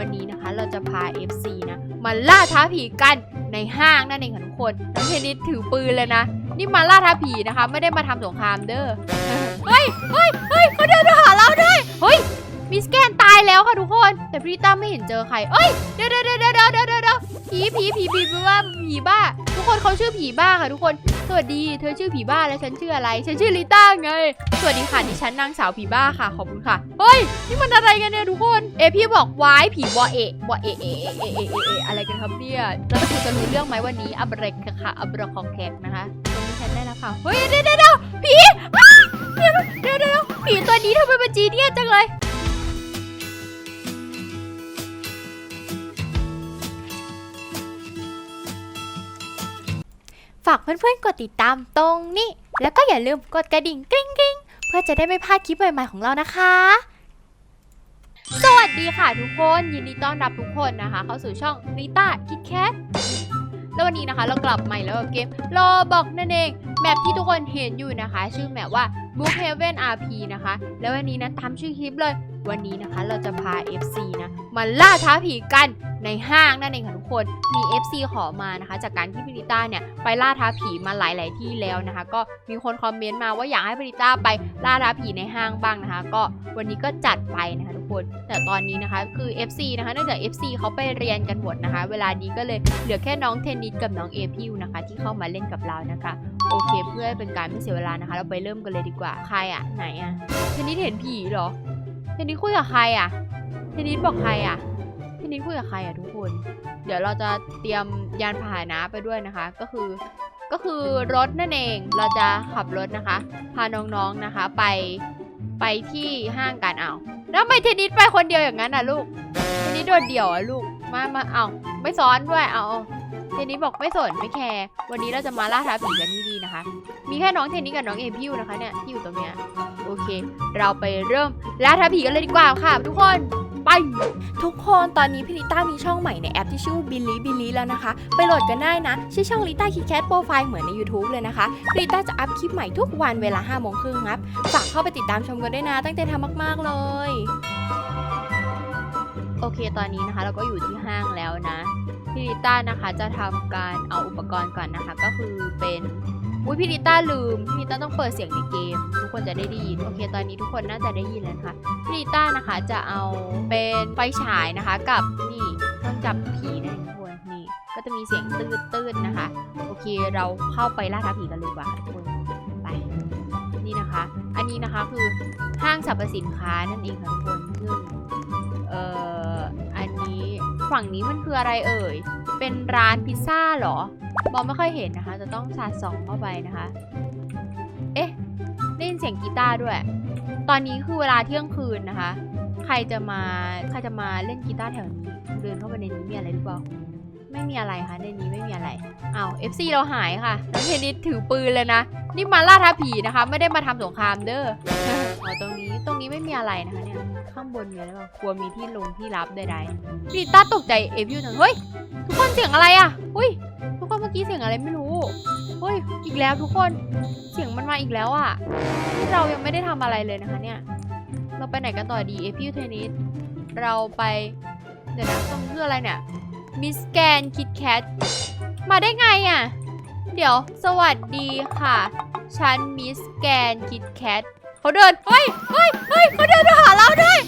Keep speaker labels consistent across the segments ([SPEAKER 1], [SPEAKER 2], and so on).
[SPEAKER 1] วันนี้นะคะเราจะพา FC นะมาล่าท้าผีกันในห้างนั่นเองค่ะทุกคนน้องเทนนิสถือปืนเลยนะ นี่มาล่าท้าผีนะคะ ไม่ได้มาทำสงครามเด้อเฮ้ยเฮ้ยเฮ้ยเขาเดินมาหาเราด้วยเฮ้ย มิสแกนตายแล้วค่ะทุกคน แต่พี่ตั้มไม่เห็นเจอใคร เอ้ย เดี๋ยวเดี๋ยวเดี๋ยวเดี๋ยวเดี๋ยวเดี๋ยวเดี๋ยวผีผีผีผีผีบ้าผีบ้า ทุกคนเขาชื่อผีบ้าค่ะทุกคน สวัสดี เธอชื่อผีบ้าแล้วฉันชื่ออะไร ฉันชื่อลิต้าไง สวัสดีค่ะดิฉันนางสาวผีบ้าค่ะ ขอบคุณค่ะ เฮ้ย นี่มันอะไรกันเนี่ยทุกคน เอพี่บอกวายผีวอเอะวอเอะเอะเอะเอะเอะเอะอะไรกันครับเนี่ยแล้วคุณจะรู้เรื่องไหมวันนี้อับเรกค่ะอับเรกของแขกนะคะตรงนี้ฉันได้แล้วค่ะ เฮ้ยเดี๋ยวเดี๋ยวเดี๋ยวผีเดี๋ยวเดี๋ยวเดี๋ยวผีตัวนี้ทำไมมันจีเนี่ยจังเลย ฝากเพื่อนๆกดติดตามตรงนี้ แล้วก็อย่าลืมกดกระดิ่งกริ๊งกริ๊งเพื่อจะได้ไม่พลาดคลิปใหม่ๆของเรานะคะ สวัสดีค่ะทุกคนยินดีต้อนรับทุกคนนะคะ เข้าสู่ช่องริต้าคิดแคทแล้ววันนี้นะคะเรากลับใหม่แล้วกับเกมโลบอกนั่นเอง แมปที่ทุกคนเห็นอยู่นะคะ ชื่อแมปว่า Book Heaven RP นะคะ แล้ววันนี้นะตามชื่อคลิปเลย วันนี้นะคะเราจะพา FC นะมาล่าท้าผีกัน ในห้างนั่นเองค่ะทุกคน มี FC ขอมานะคะ จากการที่พิริต้าเนี่ยไปล่าท้าผีมาหลาย ๆ ที่แล้วนะคะ ก็มีคนคอมเมนต์มาว่าอยากให้พิริต้าไปล่าท้าผีในห้างบ้างนะคะ ก็วันนี้ก็จัดไปนะคะทุกคน แต่ตอนนี้นะคะคือ FC นะคะเนื่องจาก FC เขาไปเรียนกันหมดนะคะ เวลานี้ก็เลยเหลือแค่น้องเทนนิสกับน้องเอพิวนะคะ ที่เข้ามาเล่นกับเรานะคะโอเค เพื่อเป็นการไม่เสียเวลานะคะ เราไปเริ่มกันเลยดีกว่าใครอะไหนอะเทนนิสเห็นผีเหรอเทนนิสคุยกับใครอะเทนนิสบอกใครอะ นนิสคุยกับใครอะทุกคน เดี๋ยวเราจะเตรียมยานพาหนะไปด้วยนะคะ ก็คือก็คือรถนั่นเองเราจะขับรถนะคะ พาน้องๆนะคะไปไปที่ห้างกันเอาแล้วไมเทนนิสไปคนเดียวอย่างนั้นอะลูกเทนนิสโดดเดี่ยวอะลูกมามาเอาไม่ซ้อนด้วยเอาเอาเทนนิสบอกไม่สนไม่แคร์วันนี้เราจะมาล่าท้าผีกันที่นี่นะคะ มีแค่น้องเทนนิสกับน้องเอพิวนะคะเนี่ยที่อยู่ตรงเนี้ยโอเค เราไปเริ่มล่าท้าผีกันเลยดีกว่าค่ะ ทุกคน ไป
[SPEAKER 2] ทุกคนตอนนี้พี่ลิต้ามีช่องใหม่ในแอปที่ชื่อบิลลี่บิลลี่แล้วนะคะ ไปโหลดกันได้นะ ชื่อช่องลิต้าคิดแคทโปรไฟล์เหมือนใน YouTube เลยนะคะลิต้าจะอัพคลิปใหม่ทุกวันเวลา5โมงครึ่งครับฝากเข้าไปติดตามชมกันด้วยนะ ตั้งใจทำมาก ๆ เลย
[SPEAKER 1] โอเคตอนนี้นะคะ เราก็อยู่ที่ห้างแล้วนะพี่ลิต้านะคะจะทำการเอาอุปกรณ์ก่อนนะคะ ก็คือเป็น อุ้ยพี่ลิต้าลืมพี่ลิต้าต้องเปิดเสียงในเกม ทุกคนจะได้ได้ยินโอเค ตอนนี้ทุกคนน่าจะได้ยินแล้วนะคะพี่ลิต้านะคะจะเอาเป็นไฟฉายนะคะกับนี่เครื่องจับผีนะทุกคนนี่ก็จะมีเสียงตืดๆนะคะ โอเคเราเข้าไปล่าท้าผีกันเลยดีกว่าค่ะทุกคนไปนี่นะคะ อันนี้นะคะคือห้างสรรพสินค้านั่นเองค่ะทุกคนซึ่งเอ่ออันนี้ฝั่งนี้มันคืออะไรเอ่ย เป็นร้านพิซซ่าเหรอ มองไม่ค่อยเห็นนะคะ จะต้องสาดส่องเข้าไปนะคะ เอ๊ะได้ยินเสียงกีตาร์ด้วย ตอนนี้คือเวลาเที่ยงคืนนะคะ ใครจะมา ใครจะมาเล่นกีตาร์แถวนี้ เดินเข้าไปในนี้มีอะไรหรือเปล่า ไม่มีอะไรค่ะในนี้ไม่มีอะไรเอ้า FC เราหายค่ะน้องเทนนิสถือปืนเลยนะ นี่มาล่าท้าผีนะคะ ไม่ได้มาทำสงครามเด้ออ๋อตรงนี้ตรงนี้ไม่มีอะไรนะคะเนี่ยข้างบนมีอะไรบ้างกลัวมีที่ลงที่รับใดๆพี่ต้าตกใจเอฟยูหนึ่งเฮ้ยทุกคนเสียงอะไรอะอุ้ยทุกคนเมื่อกี้เสียงอะไรไม่รู้เฮ้ยอีกแล้วทุกคนเสียงมันมาอีกแล้วอะที่เรายังไม่ได้ทำอะไรเลยนะคะเนี่ยเราไปไหนกันต่อดีเอฟยูเทนนิสเราไปเดี๋ยวนะตรงคืออะไรเนี่ย มิสแกนคิดแคทมาได้ไงอะ เดี๋ยวสวัสดีค่ะ ฉันมิสแกนคิดแคทเขาเดิน เฮ้ยเฮ้ยเฮ้ยเขาเดินมาหาเราด้วย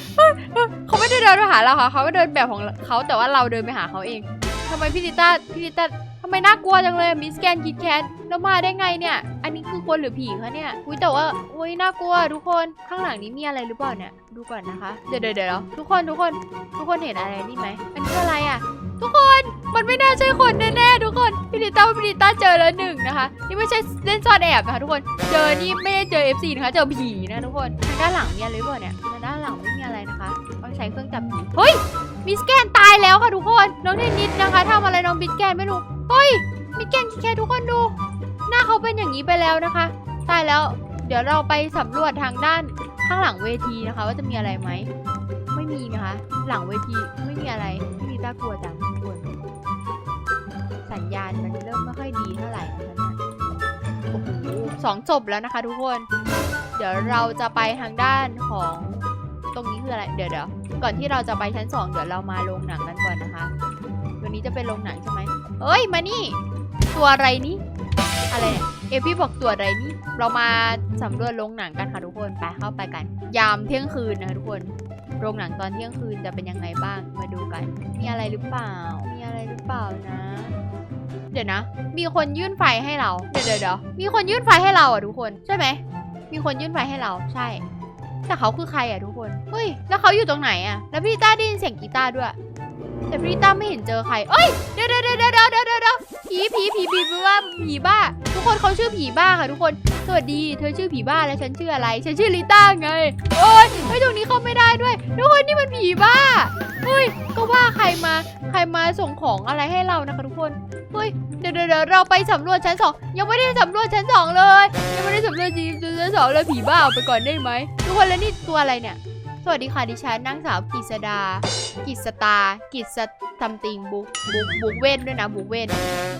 [SPEAKER 1] เขาไม่ได้เดินมาหาเราค่ะเขาเดินแบบของเขาแต่ว่าเราเดินไปหาเขาเองทำไมพี่ลิต้าพี่ลิต้าทำไมน่ากลัวจังเลยมิสแกนคิดแคทแล้วมาได้ไงเนี่ย อันนี้คือคนหรือผีคะเนี่ยอุ้ยแต่ว่าอุ้ยน่ากลัวทุกคนข้างหลังนี้มีอะไรหรือเปล่าเนี่ยดูก่อนนะคะ เดี๋ยวเดี๋ยวเดี๋ยวทุกคนทุกคน ทุกคนเห็นอะไรนี่ไหมอันนี้คืออะไรอะ ทุกคนมันไม่น่าใช่คนแน่ๆทุกคนพี่ลิต้าพี่ลิต้าเจอแล้วหนึ่งนะคะ นี่ไม่ใช่เล่นซ่อนแอบนะคะทุกคนเจอนี่ไม่ได้เจอ FC นะคะเจอผีนะทุกคนทางด้านหลังมีอะไรหรือเปล่าเนี่ยทางด้านหลังไม่มีอะไรนะคะต้องใช้เครื่องจับผีเฮ้ยมิสแกนตายแล้วค่ะทุกคนน้องเทนนิสนะคะทำอะไรน้องมิสแกนไม่รู้เฮ้ยมิสแกนแค่ทุกคนดู หน้าเขาเป็นอย่างนี้ไปแล้วนะคะ ตายแล้ว เดี๋ยวเราไปสำรวจทางด้านข้างหลังเวทีนะคะ ว่าจะมีอะไรไหมไม่มีนะคะ หลังเวทีไม่มีอะไร น่ากลัวจังทุกคนสัญญาณมันเริ่มไม่ค่อยดีเท่าไหร่นะคะโอ้โหสองจบแล้วนะคะทุกคน เดี๋ยวเราจะไปทางด้านของตรงนี้คืออะไร เดี๋ยวเดี๋ยวก่อนที่เราจะไปชั้นสองเดี๋ยวเรามาโรงหนังกันก่อนนะคะ วันนี้จะเป็นโรงหนังใช่ไหมเอ้ย มานี่ ตัวอะไรนี่อะไรเนี่ยเอพี่บอกตัวอะไรนี่ เรามาสำรวจโรงหนังกันค่ะทุกคน ไปเข้าไปกัน ยามเที่ยงคืนนะคะทุกคน โรงหนังตอนเที่ยงคืนจะเป็นยังไงบ้างมาดูกัน มีอะไรหรือเปล่า มีอะไรหรือเปล่านะ เดี๋ยวนะ มีคนยื่นไฟให้เราเดี๋ยวเดี๋ยวเดี๋ยวมีคนยื่นไฟให้เราอะทุกคนใช่ไหม มีคนยื่นไฟให้เราใช่ แต่เขาคือใครอะทุกคน เฮ้ย แล้วเขาอยู่ตรงไหนอะ แล้วพี่ต้าได้ยินเสียงกีตาร์ด้วย แต่พี่ต้าไม่เห็นเจอใครเอ้ย เดี๋ยวเดี๋ยวเดี๋ยวเดี๋ยวเดี๋ยวเดี๋ยวเดี๋ยวผีผีผีผีผีว่าผีบ้า ทุกคนเขาชื่อผีบ้าค่ะทุกคน สวัสดี เธอชื่อผีบ้าแล้วฉันชื่ออะไร ฉันชื่อลิต้าไง โอ้ยเฮ้ตรงนี้เข้าไม่ได้ด้วย ทุกคนนี่มันผีบ้า เฮ้ย ก็ว่าใครมา ใครมาส่งของอะไรให้เรานะคะทุกคน เฮ้ย เดี๋ยวเดี๋ยวเดี๋ยวเราไปสำรวจชั้นสอง ยังไม่ได้สำรวจชั้นสองเลย ยังไม่ได้สำรวจชั้นสองเลยผีบ้าเอาไปก่อนได้ไหม ทุกคนแล้วนี่ตัวอะไรเนี่ย สวัสดีค่ะ ดิฉันนางสาวกิษดา กิษตา กิษซัมติงบุกบุกบุกเว้นด้วยนะบุกเว้น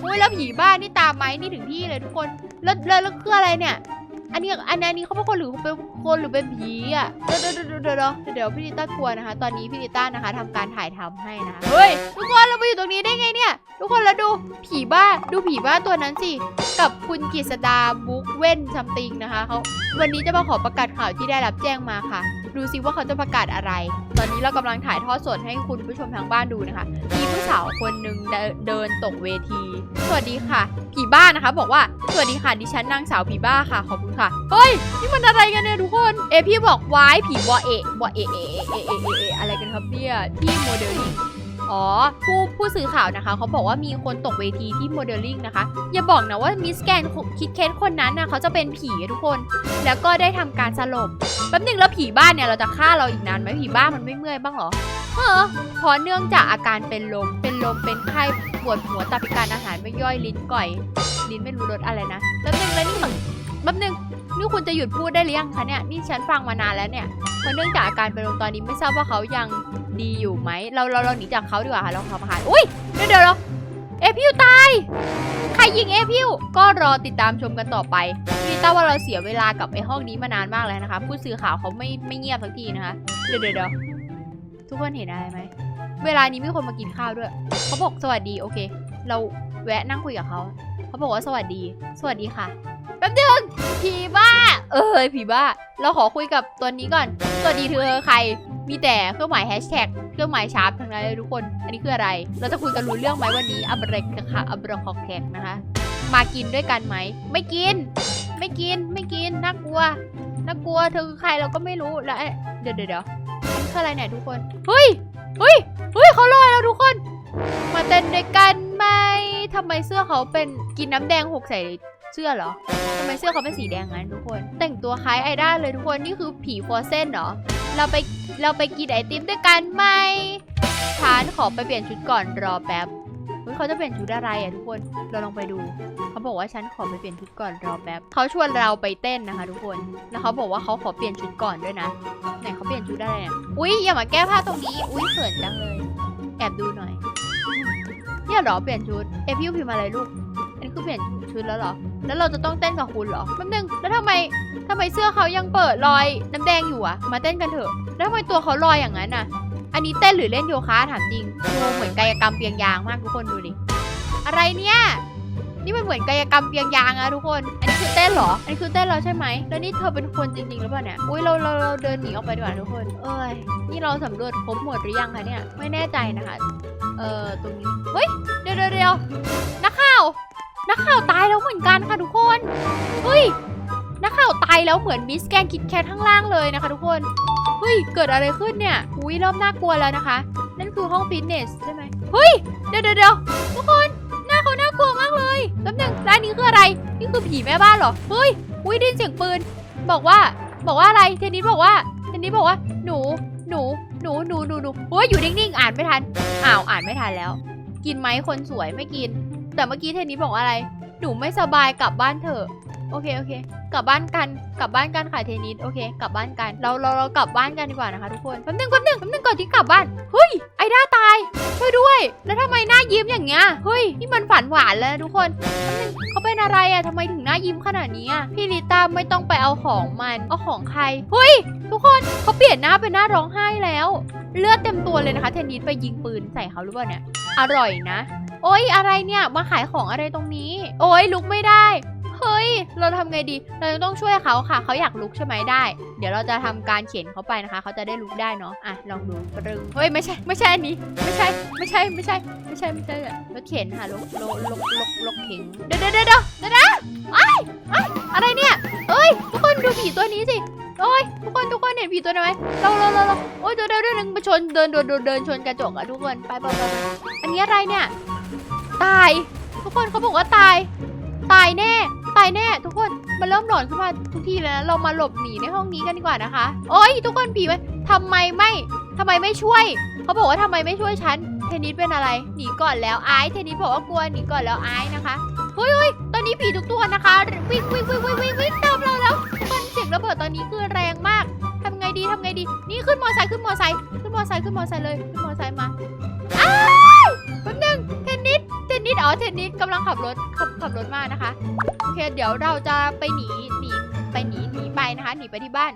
[SPEAKER 1] อุ้ยแล้วผีบ้านี่ตามไหมนี่ถึงที่เลยทุกคนแล้วแล้วแล้วคืออะไรเนี่ย อันนี้อันนี้เขาเป็นคนหรือเป็นคนหรือเป็นผีอะเดี๋ยวเดี๋ยวเดี๋ยวเดี๋ยวพี่ลิต้ากลัวนะคะ ตอนนี้พี่ลิต้านะคะทำการถ่ายทำให้นะคะเฮ้ยทุกคนเรามาอยู่ตรงนี้ได้ไงเนี่ย ทุกคนแล้วดูผีบ้าดูผีบ้าตัวนั้นสิกับคุณกฤษดาบุ๊กเว่นซัมติงนะคะเขาวันนี้จะมาขอประกาศข่าวที่ได้รับแจ้งมาค่ะ ดูซิว่าเขาจะประกาศอะไร ตอนนี้เรากำลังถ่ายทอดสดให้คุณผู้ชมทางบ้านดูนะคะ มีผู้สาวคนหนึ่งเดินเดินตกเวที สวัสดีค่ะ ผีบ้านะคะ บอกว่าสวัสดีค่ะดิฉันนางสาวผีบ้าค่ะขอบคุณค่ะ เฮ้ยนี่มันอะไรกันเนี่ยทุกคน เอพี่บอกวายผีวอเอะวอเอะเอะเอะเอะเอะเอะเอะอะไรกันครับเนี่ยที่โมเดลลิ่ง อ๋อ ผู้ผู้สื่อข่าวนะคะ เขาบอกว่ามีคนตกเวทีที่โมเดลลิ่งนะคะ อย่าบอกนะว่ามิสแกนคิดเคสคนนั้นนะเขาจะเป็นผีทุกคน แล้วก็ได้ทำการสลบแป๊บหนึงแล้วผีบ้านเนี่ยเราจะฆ่าเราอีกนานไหมผีบ้านมันไม่เมื่อยบ้างเหรอเออเพราะเนื่องจากอาการเป็นลม เป็นลมเป็นไข้ปวดหัวตับพิการอาหารไม่ย่อยลิ้นก่อย ลิ้นไม่รู้รสอะไรนะแป๊บหนึงแล้วนี่มัน แป๊บหนึงนี่คุณจะหยุดพูดได้หรือยังคะเนี่ยนี่ฉันฟังมานานแล้วเนี่ยเพราะเนื่องจากอาการเป็นลมตอนนี้ไม่ทราบว่าเขายังดีอยู่ไหมเราเราเราหนีจากเขาดีกว่าค่ะเราทำอาหารอุ้ยเดี๋ยวเดี๋ยวเราเอพิวตายใครยิงเอพิวก็รอติดตามชมกันต่อไปพี่ต้าว่าเราเสียเวลากับไอ้ห้องนี้มานานมากแล้วนะคะ ผู้สื่อข่าวเขาไม่ไม่เงียบสักทีนะคะเดี๋ยวเดี๋ยวเดี๋ยวทุกคนเห็นอะไรไหมเวลานี้มีคนมากินข้าวด้วย เขาบอกสวัสดีโอเค เราแวะนั่งคุยกับเขา เขาบอกว่าสวัสดี สวัสดีค่ะ แป๊บนึงผีบ้า เอ้ยผีบ้า เราขอคุยกับตัวนี้ก่อน สวัสดีเธอใคร มีแต่เครื่องหมายแฮชแท็ก เครื่องหมายชาร์ปทั้งนั้นเลยทุกคน อันนี้คืออะไร เราจะคุยกันรู้เรื่องไหมวันนี้อับเรกนะคะอับเรกคอกแขกนะคะ มากินด้วยกันไหม ไม่กิน ไม่กิน ไม่กิน น่ากลัว น่ากลัว เธอคือใครเราก็ไม่รู้ แล้วเอ๊ะเดี๋ยวเดี๋ยวเดี๋ยวอันคืออะไรเนี่ยทุกคน เฮ้ย เฮ้ย เฮ้ยเขาลอยแล้วทุกคน มาเต้นด้วยกันไหมทำไมเสื้อเขาเป็นกินน้ำแดงหกใส่เสื้อเหรอทำไมเสื้อเขาเป็นสีแดงงั้นทุกคน แต่งตัวคล้ายไอด้าเลยทุกคนนี่คือผีฟอร์เซนเหรอเราไปเราไปกินไอติมด้วยกันไหมฉันขอไปเปลี่ยนชุดก่อนรอแป๊บเขาจะเปลี่ยนชุดอะไรอะทุกคนเราลองไปดู เขาบอกว่าฉันขอไปเปลี่ยนชุดก่อนรอแป๊บเขาชวนเราไปเต้นนะคะทุกคนแล้วเขาบอกว่าเขาขอเปลี่ยนชุดก่อนด้วยนะไหนเขาเปลี่ยนชุดอะไรเนี่ยอุ๊ยอย่ามาแก้ผ้าตรงนี้อุ๊ยเขินจังเลย แอบดูหน่อย เนี่ยเหรอเปลี่ยนชุดเอพิวพิมพ์อะไรลูกอันนี้คือเปลี่ยนชุดแล้วเหรอ แล้วเราจะต้องเต้นกับคุณเหรอแป๊บนึงแล้วทำไมทำไมเสื้อเขายังเปิดรอยน้ำแดงอยู่อะมาเต้นกันเถอะ แล้วทำไมตัวเขาลอยอย่างนั้นอะอันนี้เต้นหรือเล่นโยคะถามจริงดูเหมือนกายกรรมเปียงยางมากทุกคนดูดิอะไรเนี่ย นี่มันเหมือนกายกรรมเปียงยางอะทุกคน อันนี้คือเต้นเหรอ อันนี้คือเต้นเราใช่ไหม แล้วนี่เธอเป็นคนจริงๆหรือเปล่าเนี่ย อุ้ยเราเราเราเดินหนีออกไปดีกว่าทุกคน เอ้ย นี่เราสำรวจครบหมดหรือยังคะเนี่ย ไม่แน่ใจนะคะ เอ่อ ตรงนี้ เฮ้ย เดี๋ยวเดี๋ยวเดี๋ยวนักข่าว นักข่าวตายแล้วเหมือนกันค่ะทุกคน เฮ้ย นักข่าวตายแล้วเหมือนมิสแกนคิดแคทข้างล่างเลยนะคะทุกคน เฮ้ย เกิดอะไรขึ้นเนี่ย อุ้ยเริ่มน่ากลัวแล้วนะคะ นั่นคือห้องฟิตเนสใช่ไหมเฮ้ย เดี๋ยวเดี๋ยวเดี๋ยวทุกคน ลัวมากเลยแป๊บหนึงร้านนี้คืออะไร นี่คือผีแม่บ้านเหรอ เฮ้ย อุ้ยได้ยินเสียงปืน บอกว่า บอกว่าอะไร เทนนิสบอกว่า เทนนิสบอกว่า หนู หนู หนู หนู หนูหนูเฮ้ยอยู่นิ่งๆ อ่านไม่ทัน อ้าว อ่านไม่ทันแล้ว กินไหมคนสวยไม่กิน แต่เมื่อกี้เทนนิสบอกว่าอะไร หนูไม่สบายกลับบ้านเถอะ โอเคโอเค กลับบ้านกันกลับบ้านกันค่ะเทนนิสโอเค กลับบ้านกันเราเราเรากลับบ้านกันดีกว่านะคะทุกคนแป๊บนึงแป๊บนึงแป๊บนึงก่อนที่กลับบ้านเฮ้ยไอด้าตายช่วยด้วย แล้วทำไมหน้ายิ้มอย่างเงี้ยเฮ้ยนี่มันฝันหวานแล้วนะทุกคนแป๊บนึงเขาเป็นอะไรอะทำไมถึงหน้ายิ้มขนาดนี้อะพี่ลิต้าไม่ต้องไปเอาของมันเอาของใครเฮ้ยทุกคนเขาเปลี่ยนหน้าเป็นหน้าร้องไห้แล้ว เลือดเต็มตัวเลยนะคะ เทนนิสไปยิงปืนใส่เขาหรือเปล่าเนี่ยอร่อยนะ โอ๊ยอะไรเนี่ยมาขายของอะไรตรงนี้ โอ๊ยลุกไม่ได้ เฮ้ย เราทำไงดี เราต้องช่วยเขาค่ะ เขาอยากลุกใช่ไหมได้ เดี๋ยวเราจะทำการเขียนเขาไปนะคะ เขาจะได้ลุกได้เนาะ อะ ลองดูปรึงเฮ้ย ไม่ใช่ ไม่ใช่อันนี้ ไม่ใช่ ไม่ใช่ ไม่ใช่ ไม่ใช่ ไม่ใช่รถเข็นค่ะรถรถรถรถรถเข็นเดี๋ยวเดี๋ยวเดี๋ยวเดี๋ยวเดี๋ยวนะไอ้ไอ้ยอะไรเนี่ยเอ้ย ทุกคนดูผีตัวนี้สิโอ้ยทุกคนทุกคนเห็นผีตัวนี้ไหมเราเราเราเราโอ้ยเดี๋ยวเดี๋ยวเดี๋ยวนึงไปชนเดินเดินเดินเดินชนกระจกอะทุกคนไปไปไปไปอันนี้อะไรเนี่ย ตาย ทุกคนเขาบอกว่าตาย ตายแน่ ตายแน่ทุกคนมันเริ่มหลอนขึ้นมาทุกทีแล้วนะเรามาหลบหนีในห้องนี้กันดีกว่านะคะ โอ้ยทุกคนผีไปทำไมไม่ทำไมไม่ช่วย เขาบอกว่าทำไมไม่ช่วยฉันเทนนิสเป็นอะไรหนีก่อนแล้วไอซ์เทนนิสบอกว่ากลัวหนีก่อนแล้วไอซ์นะคะเฮ้ยเฮ้ยตอนนี้ผีทุกตัวนะคะวิ่งวิ่งวิ่งวิ่งวิ่งวิ่งตามเราแล้วทุกคนเสียงระเบิดตอนนี้คือแรงมากทำไงดีทำไงดี นี่ขึ้นมอไซค์ขึ้นมอไซค์ขึ้นมอไซค์ขึ้นมอไซค์เลยขึ้นมอไซค์มาอ้าวแป๊บนึงเทนนิส เทนอ๋อเทนนิสกำลังขับรถขับขับรถมานะคะโอเคเดี๋ยวเราจะไปหนีหนีไปหนีหนีไปนะคะหนีไปที่บ้าน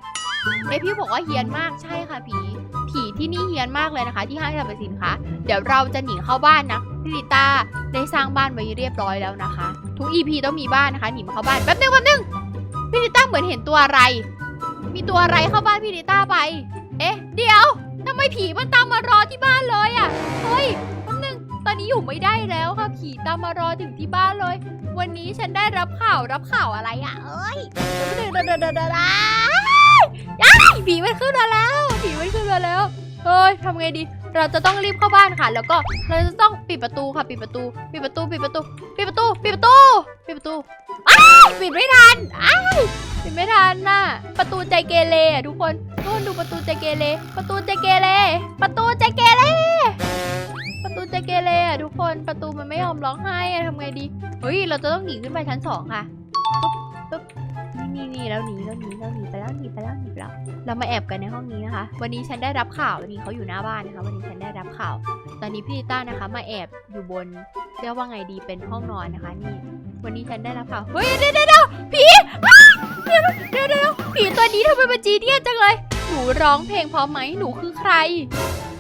[SPEAKER 1] เอพี่บอกว่าเฮียนมากใช่ค่ะผีผีที่นี่เฮียนมากเลยนะคะ ที่ห้างสรรพสินค้าเดี๋ยวเราจะหนีเข้าบ้านนะพี่ลิต้าได้สร้างบ้านไว้เรียบร้อยแล้วนะคะ ทุก EP ต้องมีบ้านนะคะหนีมาเข้าบ้านแป๊บนึงแป๊บนึงพี่ลิต้าเหมือนเห็นตัวอะไร มีตัวอะไรเข้าบ้านพี่ลิต้าไป เอ๊ะ เดี๋ยวทำไมผีมันตามมารอที่บ้านเลยอะเฮ้ย ตอนนี้อยู่ไม่ได้แล้วค่ะผีตามมารอถึงที่บ้านเลย วันนี้ฉันได้รับข่าวรับข่าวอะไรอะ เอ้ยเดี๋ยวเดี๋ยวเดี๋ยวเดี๋ยวเดี๋ยวอ้ายผีมันขึ้นมาแล้วผีมันขึ้นมาแล้วเฮ้ยทำไงดี เราจะต้องรีบเข้าบ้านค่ะ แล้วก็เราจะต้องปิดประตูค่ะ ปิดประตู ปิดประตู ปิดประตู ปิดประตู ปิดประตู ปิดประตูอ้าปิดไม่ทันอ้าปิดไม่ทันน่ะ ประตูใจเกเรอะทุกคนทุกคนดูประตูใจเกเร ประตูใจเกเร ประตูใจเกเร ตูใจเกเรอะทุกคนประตูมันไม่ยอมร้องไห้อะทำไงดีเฮ้ยเราจะต้องหนีขึ้นไปชั้นสองค่ะปุ๊บปุ๊บนี่นี่นี่แล้วหนีแล้วหนีแล้วหนีไปแล้วหนีไปแล้วหนีไปแล้วเรามาแอบกันในห้องนี้นะคะ วันนี้ฉันได้รับข่าววันนี้เขาอยู่หน้าบ้านนะคะ วันนี้ฉันได้รับข่าว ตอนนี้พี่ลิต้านะคะ มาแอบอยู่บนเรียกว่าไงดีเป็นห้องนอนนะคะนี่ วันนี้ฉันได้รับข่าวเฮ้ยเดี๋ยวเดี๋ยวเดี๋ยวผีเดี๋ยวเดี๋ยวเดี๋ยวผีตัวนี้ทำไมมันจีเนียจังเลยหนูร้องเพลงพราะไหมหนูคือใคร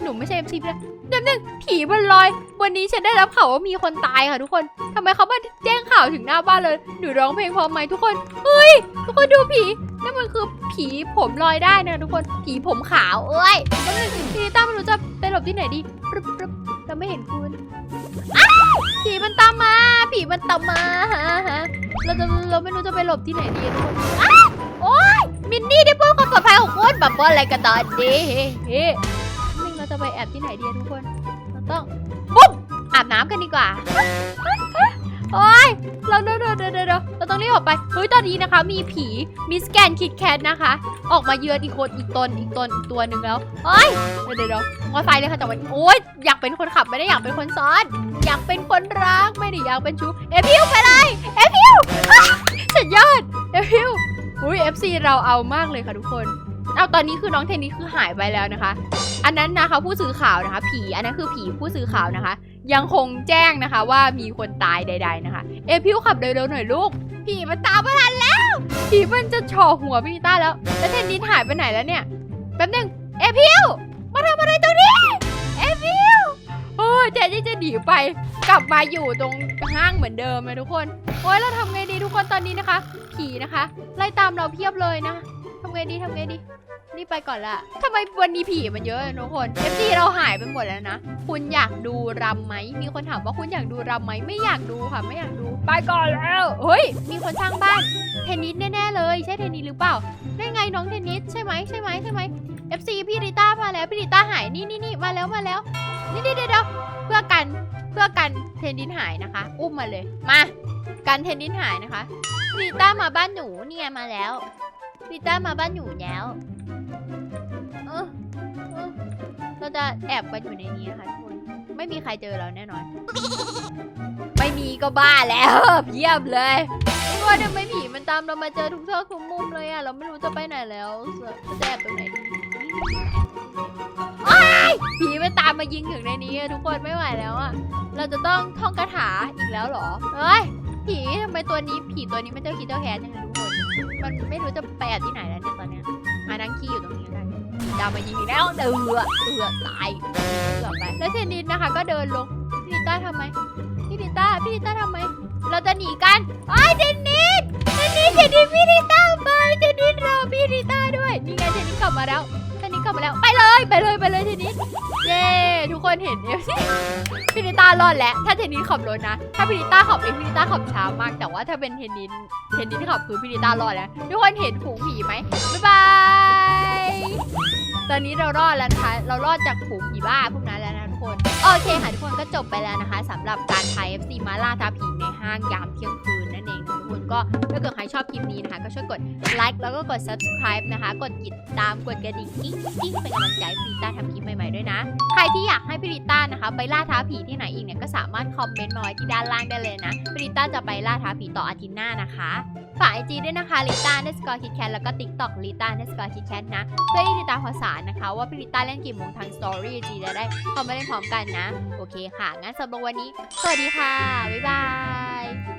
[SPEAKER 1] หนูไม่ใช่เอ็มซีนะ เดี๋ยวนึงผีมันลอย วันนี้ฉันได้รับข่าวว่ามีคนตายค่ะทุกคนทำไมเขามาแจ้งข่าวถึงหน้าบ้านเลยหนูร้องเพลงพราะไหมทุกคนเฮ้ยทุกคนดูผีนั่นมันคือผีผมลอยได้นะทุกคนผีผมขาวเอ้ยแล้วนึงพี่ลิต้าไม่รู้จะไปหลบที่ไหนดีปรึบปรึบเราไม่เห็นคุณผีมันตามมา ผีมันตามมาฮะฮะเราจะเราไม่รู้จะไปหลบที่ไหนดีทุกคนโอ๊ยมินนี่ได้เพื่อความปลอดภัยของคุณแบบว่าอะไรกันตอนนี้ จะไปแอบที่ไหนดีทุกคนเราต้องปุ๊บอาบน้ำกันดีกว่า โอ๊ยเราเดี๋ยวเดี๋ยวเดี๋ยวเดี๋ยวเราต้องรีบออกไป เฮ้ย ตอนนี้นะคะ มีผี มีสแกนคิดแคทนะคะ ออกมาเยือนอีกคน อีกตน อีกตน อีกตัวหนึ่งแล้วเฮ้ยเดี๋ยวเดี๋ยวเดี๋ยวมอไซค์เลยค่ะแต่วันโอ๊ยอยากเป็นคนขับไม่ได้อยากเป็นคนซ้อน อยากเป็นคนรักไม่ได้อยากเป็นชู้เอพิวไปเลย เอพิวสุดยอด เอพิวอุ้ย FC เราเอามากเลยค่ะทุกคน เอาตอนนี้คือน้องเทนนิสคือหายไปแล้วนะคะ อันนั้นนะคะผู้สื่อข่าวนะคะ ผีอันนั้นคือผีผู้สื่อข่าวนะคะ ยังคงแจ้งนะคะว่ามีคนตายใด ๆนะคะ เอพิวขับเร็วๆหน่อยลูก ผีมันตามม่ทันแล้ว ผีมันจะเฉาะหัวพี่นิต้าแล้วแล้วเทนนิสหายไปไหนแล้วเนี่ยแป๊บหนึงเอพิวมาทำอะไรตรงนี้เอพิวโอ้ยแทนที่จะหนีไป กลับมาอยู่ตรงห้างเหมือนเดิมเลยทุกคนโอ้ยเราทำไงดีทุกคนตอนนี้นะคะ ผีนะคะ ไล่ตามเราเพียบเลยนะทำไงดีทำไงดี รีบไปก่อนละทำไมวันนี้ผีมันเยอะทุกคน FC เราหายไปหมดแล้วนะ คุณอยากดูรำไหม มีคนถามว่าคุณอยากดูรำไหม ไม่อยากดูค่ะ ไม่อยากดู ไปก่อนแล้ว เฮ้ย มีคนสร้างบ้าน เทนนิสแน่ๆเลย ใช่เทนนิสหรือเปล่า ได้ไงน้องเทนนิสใช่ไหมใช่ไหมใช่ไหม FC พี่ริต้ามาแล้ว พี่ริต้าหาย นี่นี่นี่มาแล้วมาแล้วนี่นี่เดี๋ยวเดี๋ยวเพื่อกัน เพื่อกันเทนนิสหายนะคะ อุ้มมาเลย มากันเทนนิสหายนะคะริต้ามาบ้านหนูเนี่ยมาแล้วริต้ามาบ้านหนูแล้ว เราจะแอบกันอยู่ในนี้นะคะทุกคน ไม่มีใครเจอเราแน่นอน ไม่มีก็บ้าแล้วเพียบเลยทุกคนทำไมผีมันตามเรามาเจอทุกซอกทุกมุมเลยอะเราไม่รู้จะไปไหนแล้วจะแอบตรงไหนดีอ้ายผีมันตามมายิงถึงในนี้อะทุกคนไม่ไหวแล้วอะเราจะต้องท่องคาถาอีกแล้วเหรอเอ้ยผีทำไมตัวนี้ผีตัวนี้มันเจ้าคิดเจ้าแค้นยังไงทุกคน มันไม่รู้จะไปแอบที่ไหนแล้วเนี่ยตอนเนี้ยมานั่งขี้อยู่ตรงนี้ได้ผี ดาวมายิงอีกแล้วเอือเอือตายเอือไปแล้วเซนดินนะคะ ก็เดินลงพี่ดิต้าทำไมพี่ดิต้าพี่ดิต้าทำไม เราจะหนีกันไอ้ยเจนนิสเจนนิสเจนนิสพี่ดิต้าไปเจนนิสรอพี่ดิต้าด้วยนี่ไงเจนนิสกลับมาแล้วเจนนิสกลับมาแล้วไปเลยไปเลยไปเลยเจนนิสเย้ทุกคนเห็นเอฟพี่ดิต้ารอดแล้วถ้าเทนนิสขับรถนะ ถ้าพี่ดิต้าขับเองพี่ดิต้าขับช้ามาก แต่ว่าถ้าเป็นเทนนิสเทนนิสขับคือพี่ดิต้ารอดแล้วทุกคนเห็นฝูงผีไหมบ๊ายบาย ตอนนี้เรารอดแล้วนะคะ เรารอดจากผูกผีบ้าพวกนั้นแล้วนะทุกคน โอเคค่ะทุกคนก็จบไปแล้วนะคะสำหรับการพาย FC มาล่าท้าผีในห้างยามเที่ยงคืน ก็ถ้าเกิดใครชอบคลิปนี้นะคะ ก็ช่วยกดไลค์แล้วก็กด subscribe นะคะ กดติดตามกดกระดิ่งกิ๊งกิ๊งเป็นกำลังใจพี่ริต้าทำคลิปใหม่ๆด้วยนะ ใครที่อยากให้พี่ริต้านะคะ ไปล่าท้าผีที่ไหนอีกเนี่ยก็สามารถคอมเมนต์มาไว้ที่ด้านล่างได้เลยนะพี่ริต้าจะไปล่าท้าผีต่ออาทิตย์หน้านะคะฝากไอจีด้วยนะคะลิต้าเนสกอร์คิดแคทแล้วก็ติ๊กต็อกลิต้าเนสกอร์คิดแคทนะ เพื่อที่ติดตามข่าวสารนะคะ ว่าพี่ลิต้าเล่นกี่โมงทางสตอรี่จีจะได้เข้ามาเล่นพร้อมกันนะ โอเคค่ะ งั้นสำหรับวันนี้ สวัสดีค่ะ บ๊ายบาย